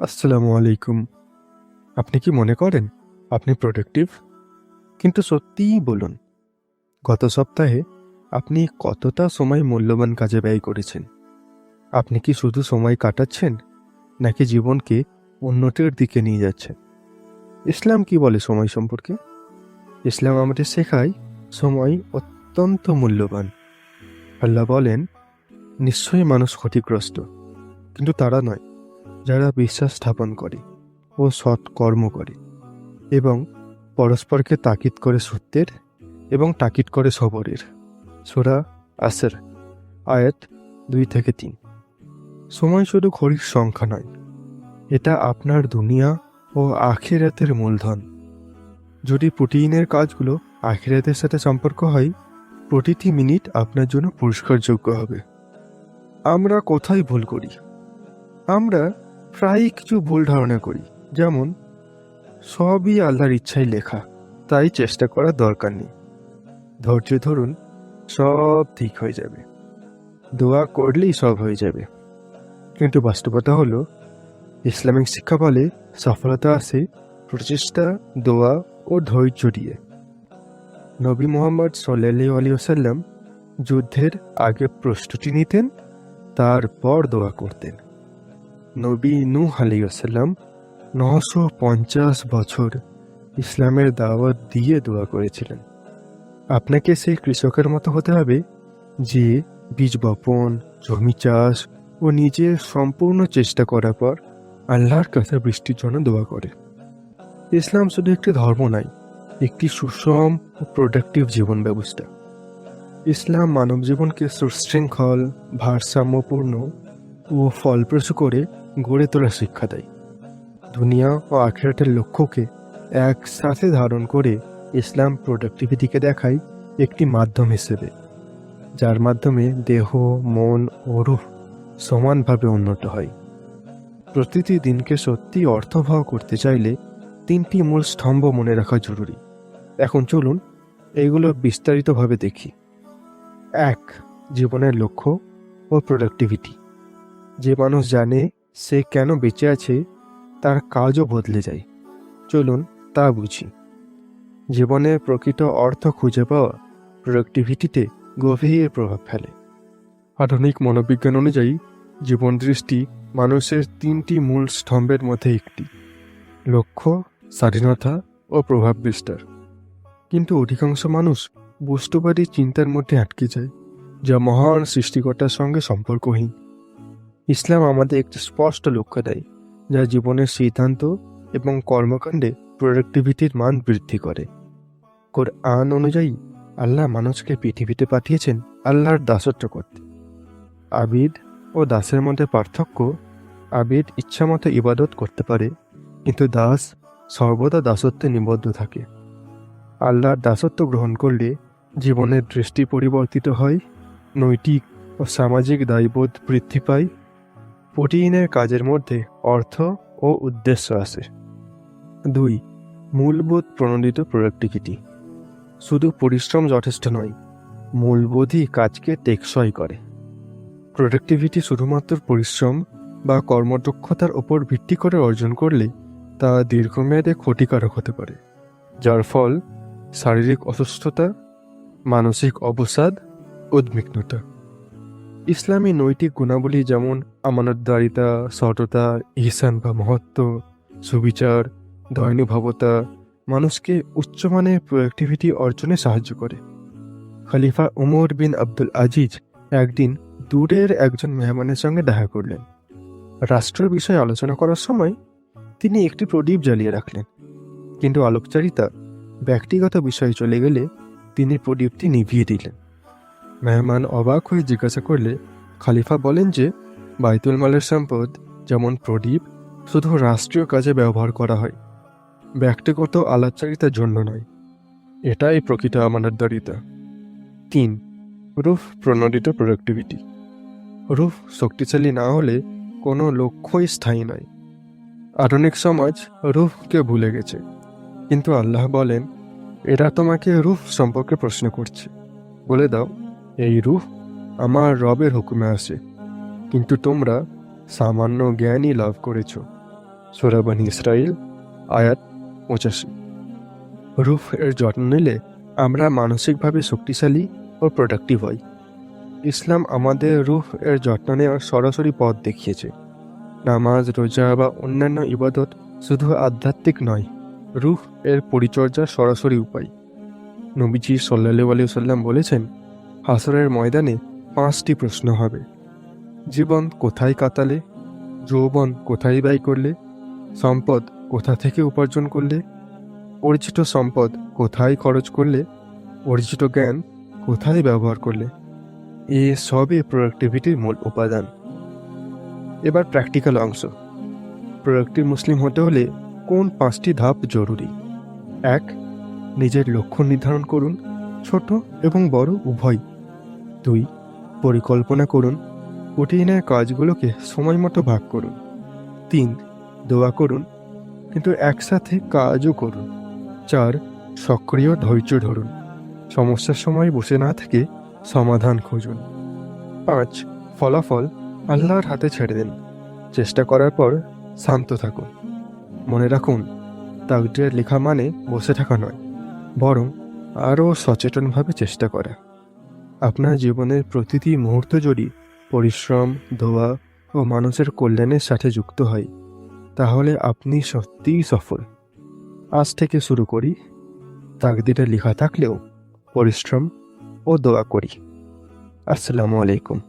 আসসালামু আলাইকুম। আপনি কি মনে করেন আপনি প্রোডাক্টিভ কিন্তু সত্যিই বলুন, গত সপ্তাহে আপনি কতটা সময় মূল্যবান কাজে ব্যয় করেছেন? আপনি কি শুধু সময় কাটাচ্ছেন, নাকি জীবনকে উন্নতির দিকে নিয়ে যাচ্ছেন? ইসলাম কি বলে সময় সম্পর্কে? ইসলাম আমাদের শেখায় সময় অত্যন্ত মূল্যবান। আল্লাহ বলেন, নিশ্চয়ই মানুষ ক্ষতিগ্রস্ত, কিন্তু তারা নয়। যারা বিশ্বাস স্থাপন করে ও সৎ কর্ম করে এবং পরস্পরকে তাকিদ করে সত্যের এবং তাকিদ করে সবরের। সোরা আসের, আয়াত দুই থেকে তিন। সময় শুধু ঘড়ির সংখ্যা নয়, এটা আপনার দুনিয়া ও আখিরাতের মূলধন। যদি প্রোটিনের কাজগুলো আখিরাতের সাথে সম্পর্ক হয়, প্রতিটি মিনিট আপনার জন্য পুরস্কারযোগ্য হবে। আমরা কোথায় ভুল করি? আমরা প্রায়ই কিছু ভুল ধারণা করি। যেমন, সবই আল্লাহর ইচ্ছায় লেখা, তাই চেষ্টা করার দরকার নেই। ধৈর্য ধরুন, সব ঠিক হয়ে যাবে। দোয়া করলেই সব হয়ে যাবে। কিন্তু বাস্তবতা হলো, ইসলামিক শিক্ষা বলে সফলতা আসে প্রচেষ্টা, দোয়া ও ধৈর্য দিয়ে। নবী মোহাম্মদ সাল্লি আলী ওসাল্লাম যুদ্ধের আগে প্রস্তুতি নিতেন, তারপর দোয়া করতেন। নবী নূহ আলাইসাল্লাম নশো পঞ্চাশ বছর ইসলামের দাওয়াত দিয়ে দোয়া করেছিলেন। আপনাকে সেই কৃষকের মতো হতে হবে যে বীজ বপন, জমি চাষ ও নিজের সম্পূর্ণ চেষ্টা করার পর আল্লাহর কাছে বৃষ্টির জন্য দোয়া করে। ইসলাম শুধু একটি ধর্ম নাই একটি সুষম ও প্রোডাক্টিভ জীবন ব্যবস্থা। ইসলাম মানব জীবনকে সুশৃঙ্খল, ভারসাম্যপূর্ণ ও ফলপ্রসূ করে গড়ে তোলার শিক্ষা দেয়। দুনিয়া ও আখেরাটের লক্ষ্যকে একসাথে ধারণ করে ইসলাম প্রোডাক্টিভিটিকে দেখায় একটি মাধ্যম হিসেবে, যার মাধ্যমে দেহ, মন ও রূহ সমানভাবে উন্নত হয়। প্রতিটি দিনকে সত্যি অর্থবহ করতে চাইলে তিনটি মূল স্তম্ভ মনে রাখা জরুরি। এখন চলুন এগুলো বিস্তারিতভাবে দেখি। এক, জীবনের লক্ষ্য ও প্রোডাক্টিভিটি। যে মানুষ জানে সে কেন বেঁচে আছে, তার কাজও বদলে যায়। চলুন তা বুঝি। জীবনে প্রকৃত অর্থ খুঁজে পাওয়া প্রোডাক্টিভিটিতে গভীর প্রভাব ফেলে। আধুনিক মনোবিজ্ঞান অনুযায়ী জীবন দৃষ্টি মানুষের তিনটি মূল স্তম্ভের মধ্যে একটি। লক্ষ্য, স্বাধীনতা ও প্রভাব বিস্তার। কিন্তু অধিকাংশ মানুষ বস্তুবাদী চিন্তার মধ্যে আটকে যায়, যা মহান সৃষ্টিকর্তার সঙ্গে সম্পর্কহীন। ইসলাম আমাদের একটি স্পষ্ট লক্ষ্য দেয়, যা জীবনের সিদ্ধান্ত এবং কর্মকাণ্ডে প্রোডাক্টিভিটির মান বৃদ্ধি করে। কোরআন অনুযায়ী, আল্লাহ মানুষকে পৃথিবীতে পাঠিয়েছেন আল্লাহর দাসত্ব করতে। আবিদ ও দাসের মধ্যে পার্থক্য, আবিদ ইচ্ছামতো ইবাদত করতে পারে, কিন্তু দাস সর্বদা দাসত্বে নিবদ্ধ থাকে। আল্লাহর দাসত্ব গ্রহণ করলে জীবনের দৃষ্টি পরিবর্তিত হয়, নৈতিক ও সামাজিক দায়বোধ বৃদ্ধি পায় প্রোটিনের কাজের মধ্যে অর্থ ও উদ্দেশ্য আসে দুই, মূলবোধ প্রণোদিত প্রোডাক্টিভিটি শুধু পরিশ্রম যথেষ্ট নয়, মূলবোধই কাজকে টেকসই করে। প্রোডাক্টিভিটি শুধুমাত্র পরিশ্রম বা কর্মদক্ষতার ওপর ভিত্তি করে অর্জন করলে তা দীর্ঘমেয়াদে ক্ষতিকারক হতে পারে, যার ফল শারীরিক অসুস্থতা, মানসিক অবসাদ, উদ্বিগ্নতা। ইসলামী নৈতিক গুণাবলী যেমন আমানতদারিতা, সততা, ইহসান বা মহত্ব, সুবিচার, দয়ানুভাবতা, মানুষকে উচ্চমানের প্রোডাক্টিভিটি অর্জনে সাহায্য করে। খলিফা উমর বিন আব্দুল আজিজ একদিন দূরের একজন মেহমানের সঙ্গে দেখা করলেন। রাষ্ট্রের বিষয়ে আলোচনা করার সময় তিনি একটি প্রদীপ জ্বালিয়ে রাখলেন। কিন্তু আলোকচারিতা ব্যক্তিগত বিষয়ে চলে গেলে তিনি প্রদীপটি নিভিয়ে দিলেন। মেহমান অবাক হয়ে জিজ্ঞাসা করলে, খালিফা বলেন যে, বাইতুল মালের সম্পদ যেমন প্রদীপ, শুধু রাষ্ট্রীয় কাজে ব্যবহার করা হয়। ব্যক্তিগত আলাপচারিতার জন্য নয়। এটাই প্রকৃত আমানতদারিতা তিন, রুফ প্রণোদিত প্রোডাক্টিভিটি রুফ শক্তিশালী না হলে কোনো লক্ষ্যই স্থায়ী নয়। আধুনিক সমাজ রুফকে ভুলে গেছে। কিন্তু আল্লাহ বলেন, এরা তোমাকে রুফ সম্পর্কে প্রশ্ন করছে। বলে দাও এই রুহ আমার রবের হুকুমে আসে কিন্তু তোমরা সামান্য জ্ঞানই লাভ করেছ। সোরাবান ইসরায়েল আয়াত পঁচাশি। রুফ এর যত্ন নিলে আমরা মানসিকভাবে শক্তিশালী ও প্রোডাক্টিভ হই। ইসলাম আমাদের রুফ এর যত্ন নেওয়ার সরাসরি পথ দেখিয়েছে। নামাজ, রোজা বা অন্যান্য ইবাদত শুধু আধ্যাত্মিক নয় রুহ এর পরিচর্যার সরাসরি উপায়। নবীজি সাল্লাহ আলী সাল্লাম বলেছেন হাসরের ময়দানে পাঁচটি প্রশ্ন হবে। জীবন কোথায় কাটালে? যৌবন কোথায় ব্যয় করলে? সম্পদ কোথা থেকে উপার্জন করলে? পরিচিত সম্পদ কোথায় খরচ করলে? অর্জিত জ্ঞান কোথায় ব্যবহার করলে? এ সবই প্রোডাক্টিভিটির মূল উপাদান। এবার প্র্যাকটিক্যাল অংশ। প্রোডাক্টিভ মুসলিম হতে হলে কোন পাঁচটি ধাপ জরুরি? এক, নিজের লক্ষ্য নির্ধারণ করুন, ছোট এবং বড় উভয় দুই পরিকল্পনা করুন কঠিনের কাজগুলোকে সময় মতো ভাগ করুন। তিন, দোয়া করুন, কিন্তু একসাথে কাজও করুন। চার, সক্রিয় ধৈর্য ধরুন। সমস্যার সময় বসে না থেকে সমাধান খুঁজুন। পাঁচ, ফলাফল আল্লাহর হাতে ছেড়ে দিন। চেষ্টা করার পর শান্ত থাকুন। মনে রাখুন, তাকদিরের লেখা মানে বসে থাকা নয়, বরং আরও সচেতনভাবে চেষ্টা করা। আপনার জীবনের প্রতিটি মুহূর্ত যদি পরিশ্রম, দোয়া ও মানুষের কল্যাণের সাথে যুক্ত হয়, তাহলে আপনি সত্যিই সফল। আজ থেকে শুরু করি। তাকদিরে লেখা থাকলেও পরিশ্রম ও দোয়া করি। আসসালামু আলাইকুম।